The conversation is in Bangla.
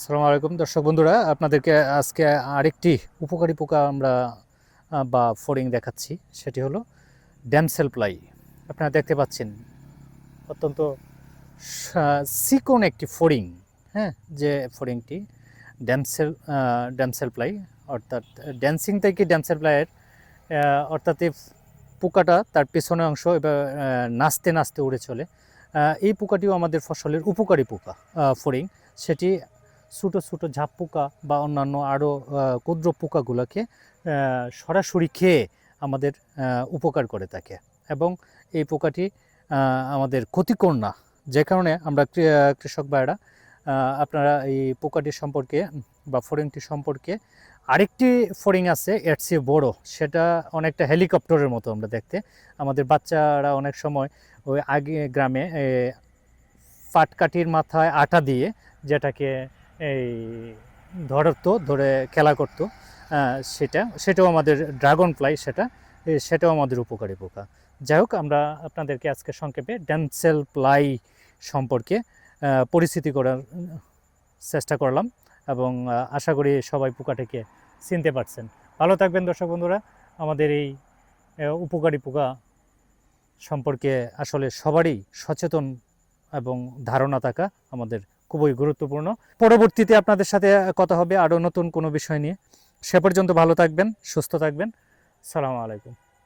আসসালামু আলাইকুম। দর্শক বন্ধুরা, আপনাদেরকে আজকে আরেকটি উপকারী পোকা আমরা বা ফড়িং দেখাচ্ছি। সেটি হলো ড্যামসেল প্লাই আপনারা দেখতে পাচ্ছেন অত্যন্ত সা- চিকন একটি ফড়িং হ্যাঁ যে ফড়িংটি ড্যামসেল ড্যামসেল প্লাই অর্থাৎ ড্যান্সিং থেকে ড্যামসেল প্লাইয়ের অর্থাৎ এই পোকাটা তার পেছনের অংশ এবার নাচতে নাচতে উড়ে চলে। এই পোকাটিও আমাদের ফসলের উপকারী পোকা ফড়িং। সেটি ছোটো ছোটো ঝাপ পোকা বা অন্যান্য আরও ক্ষুদ্র পোকাগুলোকে সরাসরি খেয়ে আমাদের উপকার করে থাকে। এবং এই পোকাটি আমাদের ক্ষতিকর না। যে কারণে আমরা কৃষক ভাইরা আপনারা এই পোকাটি সম্পর্কে বা ফড়িংটি সম্পর্কে আরেকটি ফড়িং আছে এর চেয়ে বড়। সেটা অনেকটা হেলিকপ্টারের মতো আমরা দেখতে। আমাদের বাচ্চারা অনেক সময় ওই আগে গ্রামে এ, পাটকাঠির মাথায় আটা দিয়ে যেটাকে এই ধরতো, ধরে খেলা করতো সেটা, সেটাও আমাদের ড্রাগন ফ্লাই সেটা সেটাও আমাদের উপকারী পোকা। যাই হোক, আমরা আপনাদেরকে আজকে সংক্ষেপে ড্যামসেল প্লাই সম্পর্কে পরিস্থিতি করার চেষ্টা করলাম এবং আশা করি সবাই পোকাটাকে চিনতে পারছেন। ভালো থাকবেন দর্শক বন্ধুরা, আমাদের এই উপকারী পোকা সম্পর্কে আসলে সবারই সচেতন এবং ধারণা থাকা আমাদের খুবই গুরুত্বপূর্ণ। পরবর্তীতে আপনাদের সাথে কথা হবে আরও নতুন কোনো বিষয় নিয়ে। সে পর্যন্ত ভালো থাকবেন, সুস্থ থাকবেন। সালামু আলাইকুম।